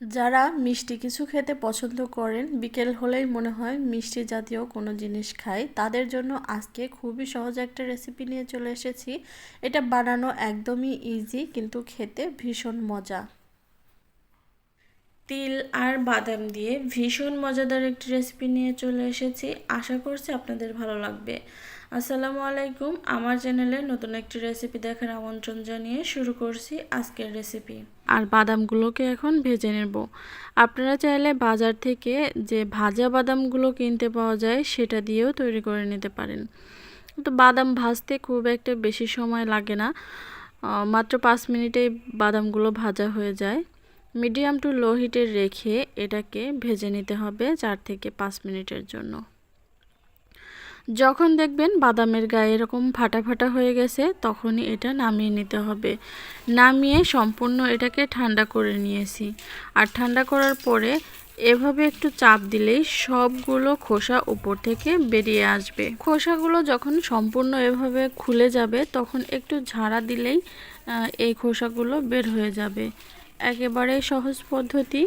যারা মিষ্টি কিছু খেতে পছন্দ করেন, বিকেল হলেই মনে হয় মিষ্টি জাতীয় কোনো জিনিস খাই তাদের জন্য আজকে খুবই সহজ একটা রেসিপি নিয়ে চলে এসেছি। এটা বানানো একদমই ইজি কিন্তু খেতে ভীষণ মজা। তিল আর বাদাম দিয়ে ভীষণ মজাদার একটি রেসিপি নিয়ে চলে এসেছি। আশা করছি আপনাদের ভালো লাগবে। আসসালামু আলাইকুম। আমার চ্যানেলে নতুন একটি রেসিপি দেখার আমন্ত্রণ জানিয়ে শুরু করছি আজকের রেসিপি আর বাদামগুলোকে এখন ভেজে নেব। আপনারা চাইলে বাজার থেকে যে ভাজা বাদামগুলো কিনতে পাওয়া যায়, সেটা দিয়েও তৈরি করে নিতে পারেন। তো বাদাম ভাজতে খুব একটা বেশি সময় লাগে না। মাত্র পাঁচ মিনিটেই বাদামগুলো ভাজা হয়ে যায়। মিডিয়াম টু লো হিটে রেখে এটাকে ভেজে নিতে হবে চার থেকে পাঁচ মিনিটের জন্য। যখন দেখবেন বাদামের গায়ে এরকম ফাটা ফাটা হয়ে গেছে, তখনই এটা নামিয়ে নিতে হবে। নামিয়ে সম্পূর্ণ এটাকে ঠান্ডা করে নিয়েছি। আর ঠান্ডা করার পরে এভাবে একটু চাপ দিলেই সবগুলো খোসা উপর থেকে বেরিয়ে আসবে। খোসাগুলো যখন সম্পূর্ণ এভাবে খুলে যাবে, তখন একটু ঝাড়া দিলেই এই খোসাগুলো বের হয়ে যাবে। একেবারে সহজ পদ্ধতি।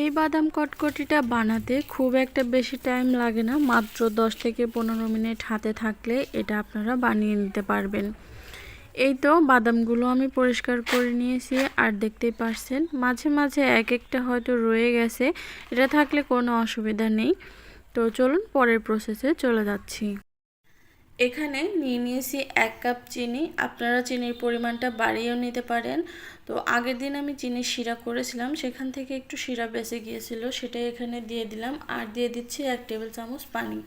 এই বাদাম কটকটিটা বানাতে খুব একটা বেশি টাইম লাগে না, মাত্র 10 থেকে পনেরো মিনিট হাতে থাকলে এটা আপনারা বানিয়ে নিতে পারবেন। এই তো বাদামগুলো আমি পরিষ্কার করে নিয়েছি, আর দেখতেই পারছেন মাঝে মাঝে এক একটা হয়তো রয়ে গেছে, এটা থাকলে কোনো অসুবিধা নেই। তো চলুন পরের প্রসেসে চলে যাচ্ছি। এখানে নিয়ে নিয়েছি এক কাপ চিনি। আপনারা চিনির পরিমাণটা বাড়িয়েও নিতে পারেন। তো আগের দিন আমি চিনির শিরা করেছিলাম, সেখান থেকে একটু শিরা বেঁচে গিয়েছিল, সেটাই এখানে দিয়ে দিলাম। আর দিয়ে দিচ্ছি এক টেবিল চামচ পানি।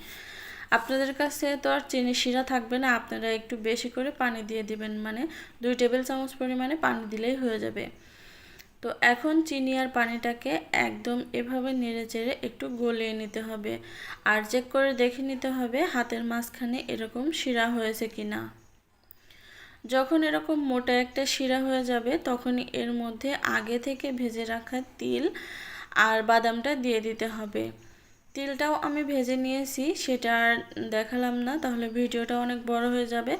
আপনাদের কাছে তো আর চিনির শিরা থাকবে না, আপনারা একটু বেশি করে পানি দিয়ে দিবেন। মানে দুই টেবিল চামচ পরিমাণে পানি দিলেই হয়ে যাবে। তো এখন চিনি আর পানিটাকে একদম এভাবে নেড়ে চেড়ে একটু গলিয়ে নিতে হবে। আর চেক করে দেখে নিতে হবে হাতের মাঝখানে এরকম শিরা হয়েছে কি না যখন এরকম মোটা একটা শিরা হয়ে যাবে, তখনই এর মধ্যে আগে থেকে ভেজে রাখা তিল আর বাদামটা দিয়ে দিতে হবে। তিলটাও আমি ভেজে নিয়েছি, সেটা আর দেখালাম না, তাহলে ভিডিওটা অনেক বড় হয়ে যাবে।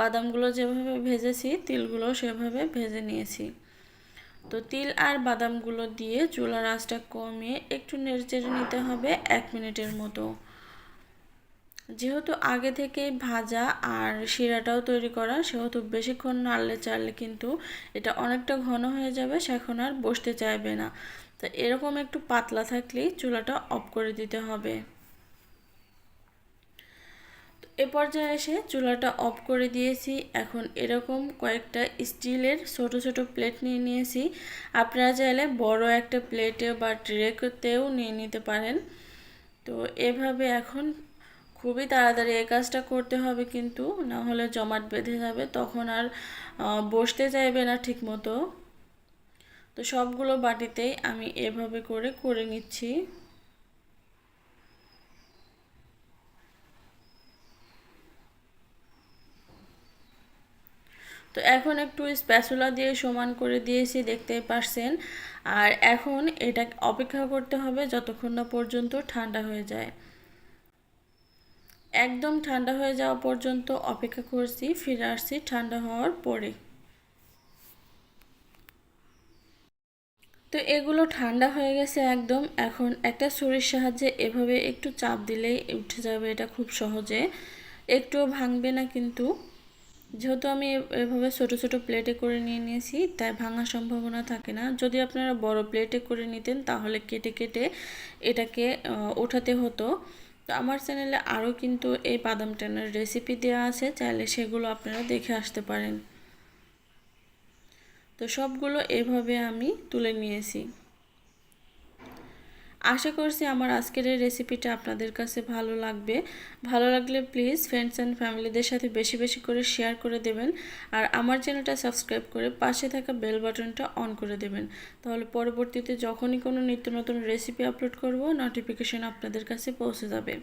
বাদামগুলো যেভাবে ভেজেছি, তিলগুলো সেভাবে ভেজে নিয়েছি। তো তিল আর বাদামগুলো দিয়ে চুলার আঁচটা কমিয়ে একটু নেড়েচেড়ে নিতে হবে এক মিনিটের মতো। যেহেতু আগে থেকে ভাজা আর শিরাটাও তৈরি করা, সেহেতু বেশিক্ষণ নাড়লে চাড়লে কিন্তু এটা অনেকটা ঘন হয়ে যাবে সেখন আর বসতে চাইবে না। তো এরকম একটু পাতলা থাকলেই চুলাটা অফ করে দিতে হবে। এ পর্যায়ে এসে চুলাটা অফ করে দিয়েছি। এখন এরকম কয়েকটা স্টিলের ছোট ছোট প্লেট নিয়ে নিয়েছি। আপনারা চাইলে বড় একটা প্লেটে বা ট্রেতেও নিয়ে নিতে পারেন। তো এভাবে এখন খুবই তাড়াতাড়ি এই কাজটা করতে হবে কিন্তু, না হলে জমাট বেঁধে যাবে, তখন আর বসতে চাইবে না ঠিক মতো তো সবগুলো বাটিতেই আমি এভাবে করে করে নিচ্ছি। তো এখন একটু স্প্যাচুলা দিয়ে সমান করে দিয়েছি, দেখতেই পারছেন। আর এখন এটা অপেক্ষা করতে হবে যতক্ষণ না পর্যন্ত ঠান্ডা হয়ে যায়। একদম ঠান্ডা হয়ে যাওয়া পর্যন্ত অপেক্ষা করছি, ফিরে আসছি ঠান্ডা হওয়ার পরে। তো এগুলো ঠান্ডা হয়ে গেছে একদম। এখন একটা ছুরির সাহায্যে এভাবে একটু চাপ দিলেই উঠে যাবে এটা খুব সহজে। একটুও ভাঙবে না কিন্তু। যেহেতু আমি এভাবে ছোট ছোট প্লেটে করে নিয়ে নিয়েছি, তাই ভাঙার সম্ভাবনা থাকে না। যদি আপনারা বড় প্লেটে করে নিতেন, তাহলে কেটে কেটে এটাকে ওঠাতে হতো। তো আমার চ্যানেলে আরও কিন্তু এই বাদাম টানার রেসিপি দেওয়া আছে, চাইলে সেগুলো আপনারা দেখে আসতে পারেন। তো সবগুলো এভাবে আমি তুলে নিয়েছি। আশা করছি আমার আজকের এই রেসিপিটা আপনাদের কাছে ভালো লাগবে। ভালো লাগলে প্লিজ ফ্রেন্ডস অ্যান্ড ফ্যামিলিদের সাথে বেশি বেশি করে শেয়ার করে দেবেন আর আমার চ্যানেলটা সাবস্ক্রাইব করে পাশে থাকা বেল বাটনটা অন করে দেবেন। তাহলে পরবর্তীতে যখনই কোনো নিত্য নতুন রেসিপি আপলোড করব নোটিফিকেশন আপনাদের কাছে পৌঁছে যাবে।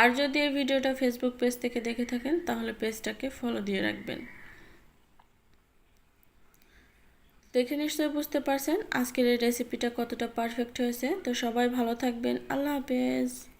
আর যদি এই ভিডিওটা ফেসবুক পেজ থেকে দেখে থাকেন, তাহলে পেজটাকে ফলো দিয়ে রাখবেন। দেখে নিশ্চয়ই বুঝতে পারছেন আজকের এই রেসিপিটা কতটা পারফেক্ট হয়েছে। তো সবাই ভালো থাকবেন। আল্লাহ হাফেজ।